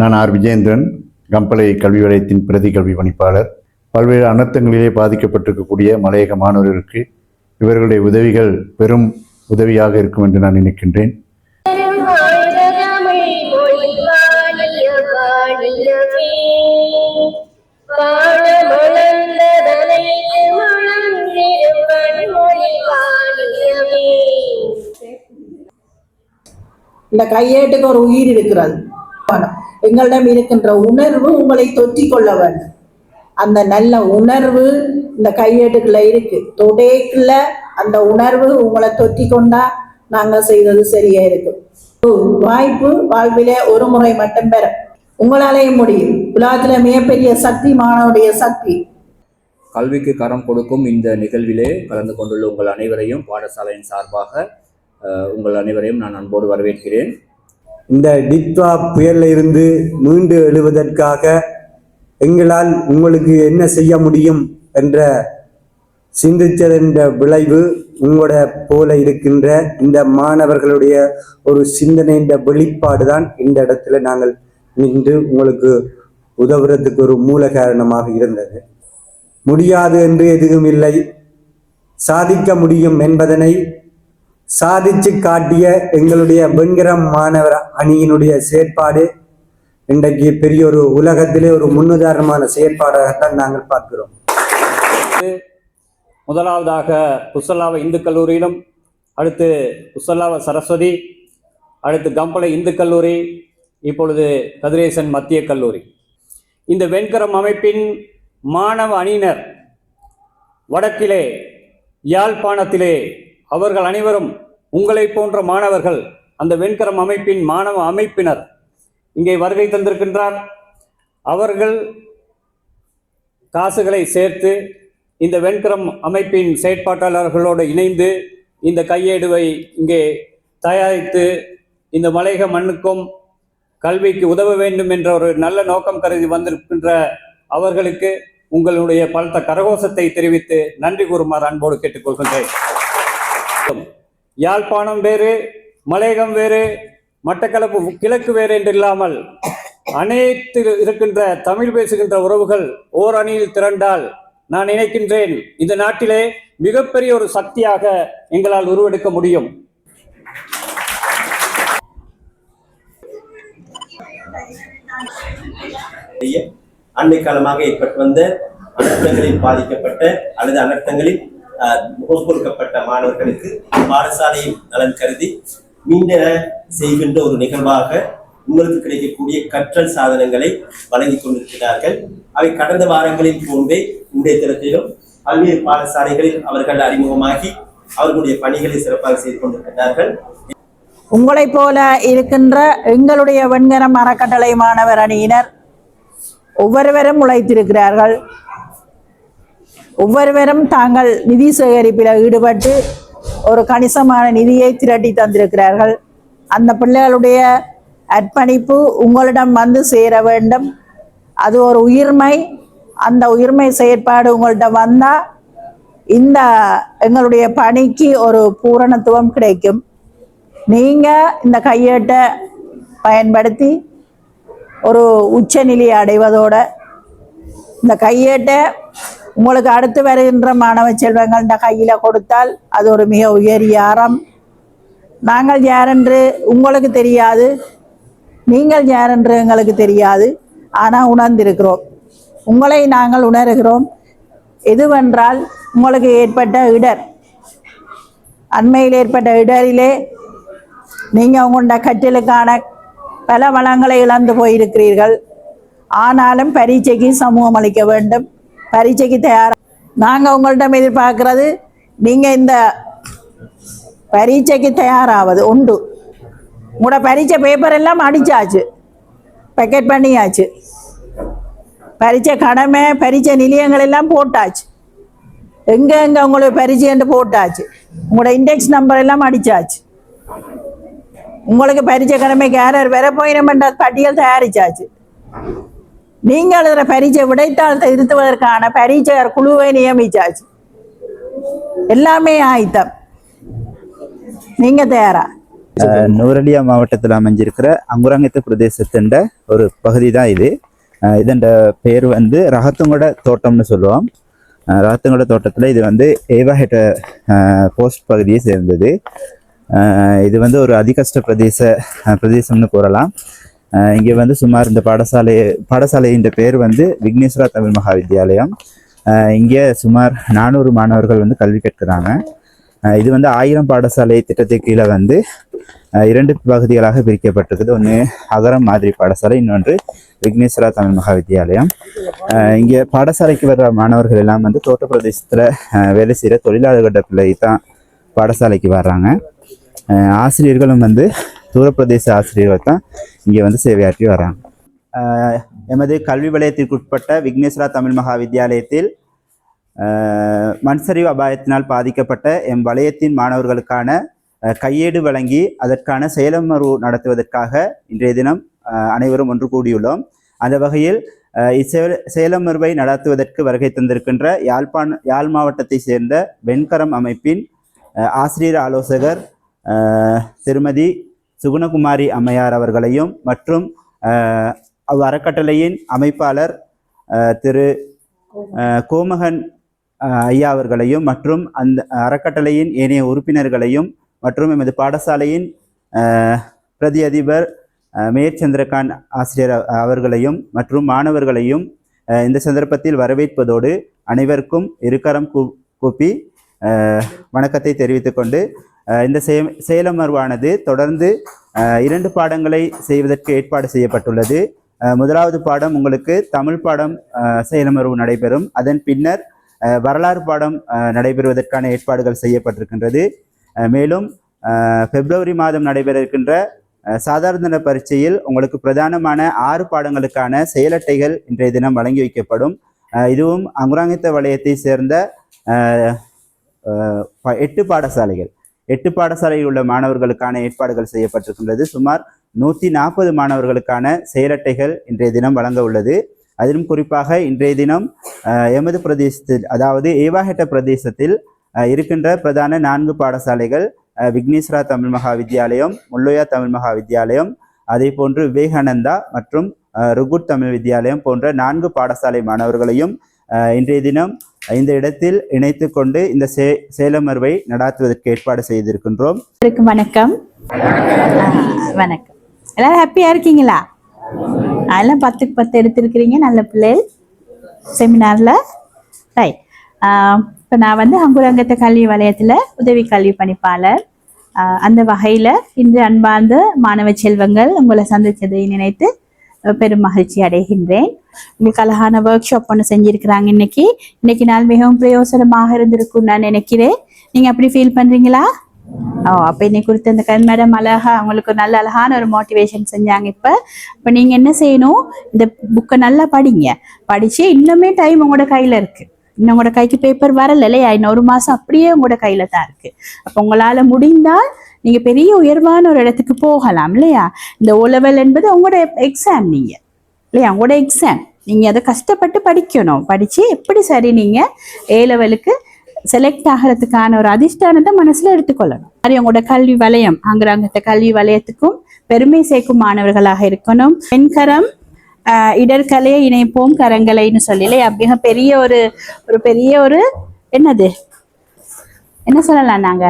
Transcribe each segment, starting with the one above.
நான் ஆர் விஜேந்திரன் கம்பளை கல்வி வலயத்தின் பிரதி கல்வி பணிப்பாளர். பல்வேறு அனர்த்தங்களிலே பாதிக்கப்பட்டிருக்கக்கூடிய மலையக மாணவர்களுக்கு இவர்களுடைய உதவிகள் பெரும் உதவியாக இருக்கும் என்று நான் நினைக்கின்றேன். இந்த கையேட்டுக்கு ஒரு உயிர் இருக்கிறது. எங்களிடம் இருக்கின்ற உணர்வு உங்களை தொற்றி கொள்ள வேண்டும். அந்த நல்ல உணர்வு இந்த கையேட்டுக்குள்ள இருக்கு. தொடைக்குள்ள அந்த உணர்வு உங்களை தொற்றி கொண்டா நாங்க செய்தது சரியா இருக்கும் வாய்ப்பு வாழ்விலே ஒரு முறை மட்டும் பெற. உங்களாலேயும் முடியும். உலகத்துல மிகப்பெரிய சக்தி மாணவனுடைய சக்தி. கல்விக்கு கரம் கொடுக்கும் இந்த நிகழ்விலே கலந்து கொண்டுள்ள உங்கள் அனைவரையும் பாடசாலையின் சார்பாக உங்கள் அனைவரையும் நான் அன்போடு வரவேற்கிறேன். இந்த டித்வா புயலில் இருந்து மீண்டு எழுவதற்காக எங்களால் உங்களுக்கு என்ன செய்ய முடியும் என்ற சிந்தித்ததென்ற விளைவு உங்களோட போல இருக்கின்ற இந்த மாணவர்களுடைய ஒரு சிந்தனைன்ற வெளிப்பாடு தான் இந்த இடத்துல நாங்கள் நின்று உங்களுக்கு உதவுறதுக்கு ஒரு மூல காரணமாக இருந்தது. முடியாது என்று எதுவும் இல்லை. சாதிக்க முடியும் என்பதனை சாதிச்சு காட்டிய எங்களுடைய வெண்கரம் மாணவர் அணியினுடைய செயற்பாடு இன்றைக்கு பெரிய ஒரு உலகத்திலே ஒரு முன்னுதாரணமான செயற்பாடாகத்தான் நாங்கள் பார்க்கிறோம். முதலாவதாக புசல்லாவ இந்து கல்லூரியிலும் அடுத்து புசல்லாவ சரஸ்வதி அடுத்து கம்பளை இந்து கல்லூரி இப்பொழுது கதிரேசன் மத்திய கல்லூரி. இந்த வெண்கரம் அமைப்பின் மாணவ அணியினர் வடக்கிலே யாழ்ப்பாணத்திலே அவர்கள் அனைவரும் உங்களைப் போன்ற மாணவர்கள் அந்த வெண்கரம் அமைப்பின் மாணவ அமைப்பினர் இங்கே வருகை தந்திருக்கின்றார். அவர்கள் காசுகளை சேர்த்து இந்த வெண்கரம் அமைப்பின் செயற்பாட்டாளர்களோடு இணைந்து இந்த கையேடுவை இங்கே தயாரித்து இந்த மலையக மண்ணுக்கும் கல்விக்கு உதவ வேண்டும் என்ற ஒரு நல்ல நோக்கம் கருதி வந்திருக்கின்ற அவர்களுக்கு உங்களுடைய பலத்த கரகோஷத்தை தெரிவித்து நன்றி கூறுமாறு அன்போடு கேட்டுக்கொள்கின்றேன். யாழ்ப்பாணம் வேறு மலையகம் வேறு மட்டக்களப்பு கிழக்கு வேறு என்று இல்லாமல் அனைத்து இருக்கின்ற தமிழ் பேசுகின்ற உறவுகள் ஓர் அணியில் திரண்டால் நான் நினைக்கின்றேன் இந்த நாட்டிலே மிகப்பெரிய ஒரு சக்தியாக எங்களால் உருவெடுக்க முடியும். அண்மை காலமாக ஏற்பட்டு வந்த அனர்த்தங்களில் பாதிக்கப்பட்ட அல்லது அனர்த்தங்களில் ஆஹ், முகம் கொடுக்கப்பட்ட மாணவர்களுக்கு பாடசாலையின் நலன் கருதி மீண்டென செய்கின்ற ஒரு நிகழ்வாக உங்களுக்கு கிடைக்கக்கூடிய கற்றல் சாதனங்களை வழங்கிக் கொண்டிருக்கிறார்கள். அவை கடந்த வாரங்களில் போன்றே இன்றைய தினத்திலும் பல்வேறு பாடசாலைகளில் அவர்கள் அறிமுகமாகி அவர்களுடைய பணிகளை சிறப்பாக செய்து கொண்டிருக்கிறார்கள். உங்களைப் போல இருக்கின்ற எங்களுடைய வெண்கரம் அறக்கட்டளை மாணவர் அணியினர் ஒவ்வொருவரும் உழைத்திருக்கிறார்கள். ஒவ்வொருவரும் தாங்கள் நிதி சேகரிப்பில் ஈடுபட்டு ஒரு கணிசமான நிதியை திரட்டி தந்திருக்கிறார்கள். அந்த பிள்ளைகளுடைய அர்ப்பணிப்பு உங்களிடம் வந்து சேர வேண்டும். அது ஒரு உயிர்மை. அந்த உயிர்மை செயற்பாடு உங்கள்கிட்ட வந்தால் இந்த எங்களுடைய பணிக்கு ஒரு பூரணத்துவம் கிடைக்கும். நீங்கள் இந்த கையேட்டை பயன்படுத்தி ஒரு உச்சநிலையை அடைவதோட இந்த கையேட்டை உங்களுக்கு அடுத்து வருகின்ற மாணவ செல்வங்கள்ட கையில் கொடுத்தால் அது ஒரு மிக உயரிய அறம். நாங்கள் யாரென்று உங்களுக்கு தெரியாது. நீங்கள் யாரென்று எங்களுக்கு தெரியாது. ஆனால் உணர்ந்திருக்கிறோம். உங்களை நாங்கள் உணர்கிறோம். எதுவென்றால் உங்களுக்கு ஏற்பட்ட இடர். அண்மையில் ஏற்பட்ட இடரிலே நீங்கள் உங்களோட கற்றலுக்கான பல வளங்களை இழந்து போயிருக்கிறீர்கள். ஆனாலும் பரீட்சைக்கு சமூகம் அளிக்க வேண்டும். பரீட்சைக்கு தயாராக நாங்கள் உங்கள்கிட்ட எதிர்பார்க்கறது நீங்கள் இந்த பரீட்சைக்கு தயாராவது உண்டு. உங்களோட பரீட்சை பேப்பர் எல்லாம் அடிச்சாச்சு. பேக்கெட் பண்ணியாச்சு. பரீட்சை கடமை பரீட்சை நிலையங்கள் எல்லாம் போட்டாச்சு. எங்க எங்க உங்களுக்கு பரீட்சைன்ட்டு போட்டாச்சு. உங்களோட இண்டெக்ஸ் நம்பர் எல்லாம் அடிச்சாச்சு. உங்களுக்கு பரீட்சை கடமைக்கு யார் யார் வர போயினமென்ற பட்டியல் தயாரிச்சாச்சு. நீங்க எழுதுற பரீட்சை விடைத்தாள் திருத்துவதற்கான பரீட்சையார் குழுவை நியமிச்சாச்சு. எல்லாமே ஆயத்தம். நீங்க தயாரா? அஹ், நூரலியா மாவட்டத்தில் அமைஞ்சிருக்கிற அங்குரங்கத்து பிரதேசத்தின் ஒரு பகுதி தான் இது. அஹ், இதன் பேர் வந்து ரகத்துங்கோட தோட்டம்னு சொல்லுவோம். அஹ், ரகத்துங்கோட தோட்டத்தில் இது வந்து ஏவாஹெட்ட போஸ்ட் பகுதியை சேர்ந்தது. இது வந்து ஒரு அதிகஷ்ட பிரதேச பிரதேசம்னு கூறலாம். இங்கே வந்து சுமார் இந்த பாடசாலை பாடசாலையின் பேர் வந்து விக்னேஸ்வரா தமிழ் மகாவித்யாலயம். இங்கே சுமார் நானூறு மாணவர்கள் வந்து கல்வி கற்கிறாங்க. இது வந்து ஆயிரம் பாடசாலை திட்டத்துக்கு கீழே வந்து இரண்டு பகுதிகளாக பிரிக்கப்பட்டிருக்குது. ஒன்று அகரம் மாதிரி பாடசாலை இன்னொன்று விக்னேஸ்வரா தமிழ் மகாவித்யாலயம். இங்கே பாடசாலைக்கு வர்ற மாணவர்கள் எல்லாம் வந்து தோட்ட பிரதேசத்தில் வேலை செய்கிற தொழிலாளர்கள பிள்ளை தான் பாடசாலைக்கு வர்றாங்க. ஆசிரியர்களும் வந்து தூரப்பிரதேச ஆசிரியர்கள் தான் இங்கே வந்து சேவையாற்றி வராங்க. எமது கல்வி வலயத்திற்குட்பட்ட விக்னேஸ்வரா தமிழ் மகா வித்தியாலயத்தில் மண்சரிவு அபாயத்தினால் பாதிக்கப்பட்ட எம் வலயத்தின் மாணவர்களுக்கான கையேடு வழங்கி அதற்கான செயலமர்வு நடத்துவதற்காக இன்றைய தினம் அனைவரும் ஒன்று கூடியுள்ளோம். அந்த வகையில் இச்செயல் செயலமர்வை நடத்துவதற்கு வருகை தந்திருக்கின்ற யாழ்ப்பாண யாழ் மாவட்டத்தை சேர்ந்த வெண்கரம் அமைப்பின் ஆசிரியர் ஆலோசகர் திருமதி சுகுணகுமாரி அம்மையார் அவர்களையும் மற்றும் அவ் அறக்கட்டளையின் அமைப்பாளர் திரு கோமகன் ஐயா அவர்களையும் மற்றும் அந்த அறக்கட்டளையின் ஏனைய உறுப்பினர்களையும் மற்றும் எமது பாடசாலையின் பிரதி அதிபர் அஹ், மேயர் சந்திரகாந்த் ஆசிரியர் அவர்களையும் மற்றும் மாணவர்களையும் இந்த சந்தர்ப்பத்தில் வரவேற்பதோடு அனைவருக்கும் இருக்கரம் கூ கூப்பி வணக்கத்தை தெரிவித்துக் கொண்டு இந்த செய செயலமர்வானது தொடர்ந்து இரண்டு பாடங்களை செய்வதற்கு ஏற்பாடு செய்யப்பட்டுள்ளது. முதலாவது பாடம் உங்களுக்கு தமிழ் பாடம் செயலமர்வு நடைபெறும். அதன் பின்னர் வரலாறு பாடம் நடைபெறுவதற்கான ஏற்பாடுகள் செய்யப்பட்டிருக்கின்றது. மேலும் பிப்ரவரி மாதம் நடைபெற இருக்கின்ற சாதாரண பரீட்சையில் உங்களுக்கு பிரதானமான ஆறு பாடங்களுக்கான செயலட்டைகள் இன்றைய தினம் வழங்கி வைக்கப்படும். இதுவும் அங்குராங்கித்த வலயத்தை சேர்ந்த எட்டு பாடசாலைகள். எட்டு பாடசாலையில் உள்ள மாணவர்களுக்கான ஏற்பாடுகள் செய்யப்பட்டிருக்கின்றது. சுமார் நூற்றி நாற்பது மாணவர்களுக்கான செயலட்டைகள் இன்றைய தினம் வழங்க உள்ளது. அதிலும் குறிப்பாக இன்றைய தினம் எமது பிரதேசத்தில் அதாவது ஏவாஹெட்ட பிரதேசத்தில் இருக்கின்ற பிரதான நான்கு பாடசாலைகள் விக்னேஸ்வரா தமிழ் மகா வித்யாலயம் முல்லையா தமிழ் மகா வித்யாலயம் அதே போன்று விவேகானந்தா மற்றும் ருகுட் தமிழ் வித்யாலயம் போன்ற நான்கு பாடசாலை மாணவர்களையும் இன்றைய தினம் இந்த இடத்தில் இணைத்து கொண்டு இந்த சே சேலமர்வை நடாத்துவதற்கு ஏற்பாடு செய்திருக்கின்றோம். வணக்கம். வணக்கம். எல்லாரும் ஹாப்பியா இருக்கீங்களா? அதெல்லாம் பத்துக்கு பத்து எடுத்திருக்கிறீங்க நல்ல பிள்ளை. செமினார்ல ரைட் இப்போ நான் வந்து அங்குரங்கத்த கல்வி வலயத்தில் உதவி கல்வி பணிப்பாளர். அந்த வகையில் இன்று அன்பார்ந்த மாணவ செல்வங்கள் உங்களை சந்தித்ததை நினைத்து பெரும் மகிழ்ச்சி அடைகின்றேன். உங்களுக்கு அழகான ஒர்க் ஷாப் ஒன்று செஞ்சிருக்கிறாங்க இன்னைக்கு. இன்னைக்கு நாள் மிகவும் பிரயோசனமாக இருந்திருக்கும் நான் நினைக்கிறேன். நீங்க அப்படி ஃபீல் பண்றீங்களா? ஓ அப்ப இன்னைக்கு கொடுத்த இந்த கண் மேடம் அழகா அவங்களுக்கு நல்ல அழகான ஒரு மோட்டிவேஷன் செஞ்சாங்க இப்ப. இப்ப நீங்க என்ன செய்யணும்? இந்த புக்கை நல்லா படிங்க. படிச்சு இன்னுமே டைம் உங்களோட கையில இருக்கு. இன்னும் உங்களோட கைக்கு பேப்பர் வரல இல்லையா? இன்னும் ஒரு மாசம் அப்படியே உங்களோட கையில தான் இருக்கு. அப்ப உங்களால முடிந்தால் நீங்க பெரிய உயர்வான ஒரு இடத்துக்கு போகலாம் இல்லையா? இந்த O என்பது உங்களோட எக்ஸாம் நீங்க. இல்லையா? உங்களோட எக்ஸாம் நீங்க அதை கஷ்டப்பட்டு படிக்கணும். படிச்சு எப்படி சரி நீங்க ஏ லெவலுக்கு செலக்ட் ஆகிறதுக்கான ஒரு அதிர்ஷ்டானத்தை மனசுல எடுத்துக்கொள்ளணும். மாதிரி உங்களோட கல்வி வலயம் அங்குராங்கத்த கல்வி வலயத்துக்கும் பெருமை சேர்க்கும் மாணவர்களாக இருக்கணும். பெண்கரம் ஆஹ், இடர்கலையை இணைப்போம் கரங்களைன்னு சொல்லி அப்படிங்க பெரிய ஒரு ஒரு பெரிய ஒரு என்னது? என்ன சொல்லலாம் நாங்க?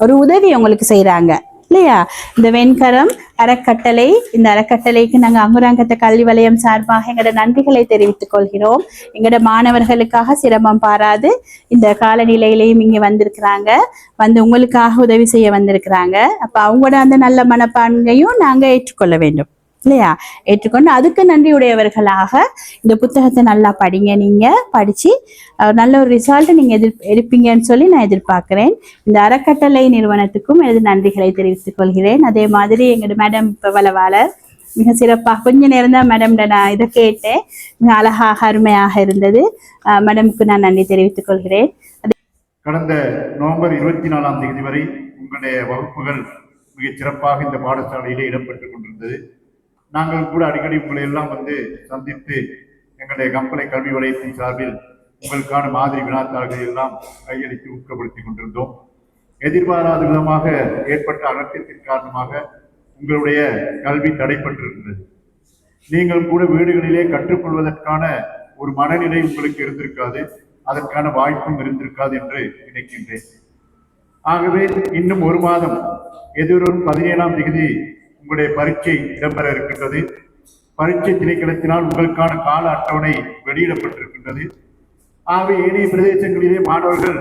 ஒரு உதவி உங்களுக்கு செய்யறாங்க இல்லையா? இந்த வெண்கரம் அறக்கட்டளை இந்த அறக்கட்டளைக்கு நாங்கள் அங்குராங்கத்த கல்வி வலயம் சார்பாக எங்களோட நன்றிகளை தெரிவித்துக் கொள்கிறோம். எங்களோட மாணவர்களுக்காக சிரமம் பாராது. இந்த காலநிலையிலையும் இங்க வந்திருக்கிறாங்க. வந்து உங்களுக்காக உதவி செய்ய வந்திருக்கிறாங்க. அப்போ அவங்களோட அந்த நல்ல மனப்பான்மையும் நாங்கள் ஏற்றுக்கொள்ள வேண்டும். இல்லையா? ஏற்றுக்கொண்டு அதுக்கு நன்றியுடையவர்களாக இந்த புத்தகத்தை நல்லா படிங்க நீங்க படிச்சு நல்ல ஒரு ரிசல்ட் நீங்க எதிர் எடுப்பீங்கன்னு சொல்லி நான் எதிர்பார்க்கிறேன். இந்த அறக்கட்டளை நிறுவனத்துக்கும் எனது நன்றிகளை தெரிவித்துக் கொள்கிறேன். அதே மாதிரி எங்களோட மேடம் பலவாளர் மிக சிறப்பாக கொஞ்ச நேரம் தான் மேடம் நான் இதை கேட்டேன். மிக அழகாக அருமையாக இருந்தது. மேடமுக்கு நான் நன்றி தெரிவித்துக் கொள்கிறேன். கடந்த நவம்பர் இருபத்தி நாலாம் தேதி வரை உங்களுடைய வகுப்புகள் மிக சிறப்பாக இந்த பாடசாலையிலே இடம்பெற்றுக் கொண்டிருந்தது. நாங்கள் கூட அடிக்கடி உங்களை எல்லாம் வந்து சந்தித்து எங்களுடைய கம்பளை கல்வி வலயத்தின் சார்பில் உங்களுக்கான மாதிரி வினாத்தாள்களை எல்லாம் கையளித்து ஊக்கப்படுத்தி கொண்டிருந்தோம். எதிர்பாராத விதமாக ஏற்பட்ட அனர்த்தத்தின் காரணமாக உங்களுடைய கல்வி தடைப்பட்டிருந்தது. நீங்கள் கூட வீடுகளிலே கற்றுக்கொள்வதற்கான ஒரு மனநிலை உங்களுக்கு இருந்திருக்காது அதற்கான வாய்ப்பும் இருந்திருக்காது என்று நினைக்கின்றேன். ஆகவே இன்னும் ஒரு மாதம் எதிர்வரும் பதினேழாம் தேதி உங்களுடைய பரீட்சை இடம்பெற இருக்கின்றது. பரீட்சை திணைக்களத்தினால் உங்களுக்கான கால அட்டவணை வெளியிடப்பட்டிருக்கின்றது. ஆகவே ஏனைய பிரதேசங்களிலே மாணவர்கள்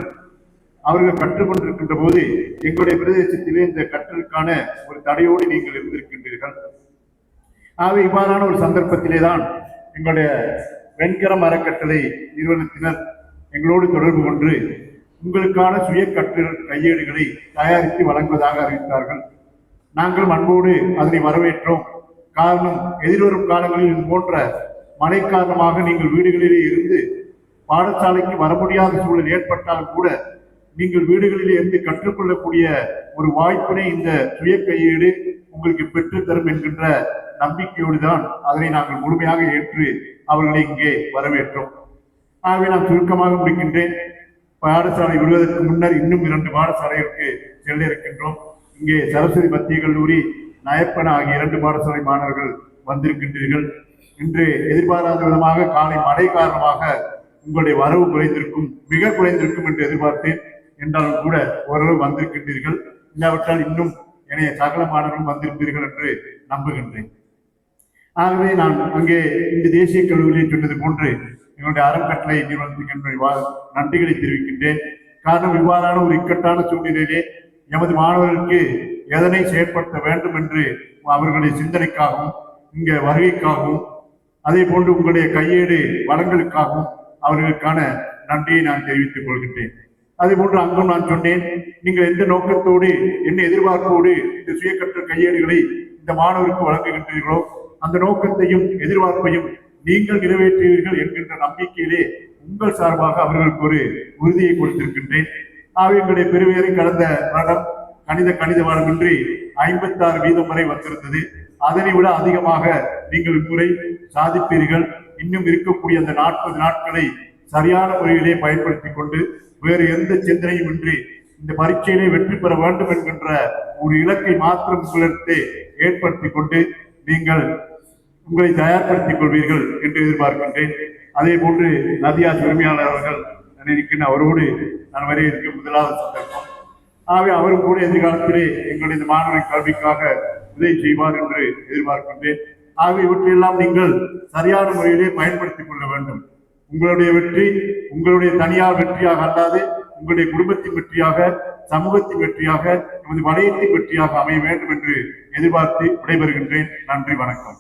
அவர்கள் கற்றுக்கொண்டிருக்கின்ற போது எங்களுடைய பிரதேசத்திலே இந்த கற்றலுக்கான ஒரு தடையோடு நீங்கள் இருந்திருக்கின்றீர்கள். ஆகவே இவ்வாறான ஒரு சந்தர்ப்பத்திலே தான் எங்களுடைய வெண்கரம் அறக்கட்டளை நிறுவனத்தினர் எங்களோடு தொடர்பு கொண்டு உங்களுக்கான சுய கற்றல் கையேடுகளை தயாரித்து வழங்குவதாக அறிவித்தார்கள். நாங்கள் அன்போடு அதனை வரவேற்றோம். காரணம் எதிர்வரும் காலங்களில் இது போன்ற மழை காரணமாக நீங்கள் வீடுகளிலே இருந்து பாடசாலைக்கு வர முடியாத சூழல் ஏற்பட்டாலும் கூட நீங்கள் வீடுகளிலே இருந்து கற்றுக்கொள்ளக்கூடிய ஒரு வாய்ப்பினை இந்த சுய கையேடு உங்களுக்கு பெற்றுத்தரும் என்கின்ற நம்பிக்கையோடு தான் அதனை நாங்கள் முழுமையாக ஏற்று அவர்களை இங்கே வரவேற்றோம். ஆகவே நான் சுருக்கமாக முடிக்கின்றேன். பாடசாலை விடுவதற்கு முன்னர் இன்னும் இரண்டு பாடசாலைகளுக்கு செல்ல இருக்கின்றோம். இங்கே சரஸ்வதி மத்திய கல்லூரி நயப்பன ஆகிய இரண்டு பாடசாலை மாணவர்கள் வந்திருக்கின்றீர்கள். இன்று எதிர்பாராத விதமாக காலை மழை காரணமாக உங்களுடைய வரவு குறைந்திருக்கும் மிக குறைந்திருக்கும் என்று எதிர்பார்த்தேன். என்றாலும் கூட ஓரளவு வந்திருக்கின்றீர்கள். இல்லாவிட்டால் இன்னும் என்னைய சகல மாணவர்களும் வந்திருப்பீர்கள் என்று நம்புகின்றேன். ஆகவே நான் அங்கே இந்த தேசிய கல்லூரியில் சொன்னது போன்று எங்களுடைய அறக்கட்டளை நிறுவனத்துக்கு என்னுடைய வா- நன்றிகளை தெரிவிக்கின்றேன். காரணம் இவ்வாறான ஒரு இக்கட்டான சூழ்நிலையிலே எமது மாணவர்களுக்கு எதனை செயற்படுத்த வேண்டும் என்று அவர்களுடைய சிந்தனைக்காகவும் இங்கே வருகைக்காகவும் அதே போன்று உங்களுடைய கையேடு வளங்களுக்காகவும் அவர்களுக்கான நன்றியை நான் தெரிவித்துக் கொள்கின்றேன். அதே போன்று அங்கும் நான் சொன்னேன் நீங்கள் எந்த நோக்கத்தோடு என்ன எதிர்பார்ப்போடு இந்த சுய கற்ற கையேடுகளை இந்த மாணவருக்கு வழங்குகின்றீர்களோ அந்த நோக்கத்தையும் எதிர்பார்ப்பையும் நீங்கள் நிறைவேற்றுவீர்கள் என்கின்ற நம்பிக்கையிலே உங்கள் சார்பாக அவர்களுக்கு ஒரு உறுதியை கொடுத்திருக்கின்றேன். ஆகவே எங்களுடைய பெருமையரை கடந்த வருடம் கணித கணித வாரமின்றி ஐம்பத்தாறு வீதம் வரை வந்திருந்தது. அதனை விட அதிகமாக நீங்கள் இம்முறை சாதிப்பீர்கள். இன்னும் இருக்கக்கூடிய அந்த நாற்பது நாட்களை சரியான முறையிலே பயன்படுத்தி கொண்டு வேறு எந்த சிந்தனையும் இன்றி இந்த பரீட்சையிலே வெற்றி பெற வேண்டும் என்கின்ற ஒரு இலக்கை மாத்திரம் உங்களிடத்தை ஏற்படுத்திக் கொண்டு நீங்கள் உங்களை தயார்படுத்திக் கொள்வீர்கள் என்று எதிர்பார்க்கின்றேன். அதே போன்று நதியா உரிமையாளர் அவர்கள் நினைக்கின்ற அவரோடு நான் வரைய இருக்க முதலாவது சந்தர்ப்பம். ஆகவே அவரும் கூட எதிர்காலத்திலே எங்களுடைய இந்த மாணவரின் கல்விக்காக உதவி செய்வார் என்று எதிர்பார்க்கின்றேன். ஆகவே இவற்றையெல்லாம் நீங்கள் சரியான முறையிலே பயன்படுத்திக் கொள்ள வேண்டும். உங்களுடைய வெற்றி உங்களுடைய தனியார் வெற்றியாக அல்லாது உங்களுடைய குடும்பத்தின் வெற்றியாக சமூகத்தின் வெற்றியாக நமது வலயத்தின் வெற்றியாக அமைய வேண்டும் என்று எதிர்பார்த்து விடைபெறுகின்றேன். நன்றி வணக்கம்.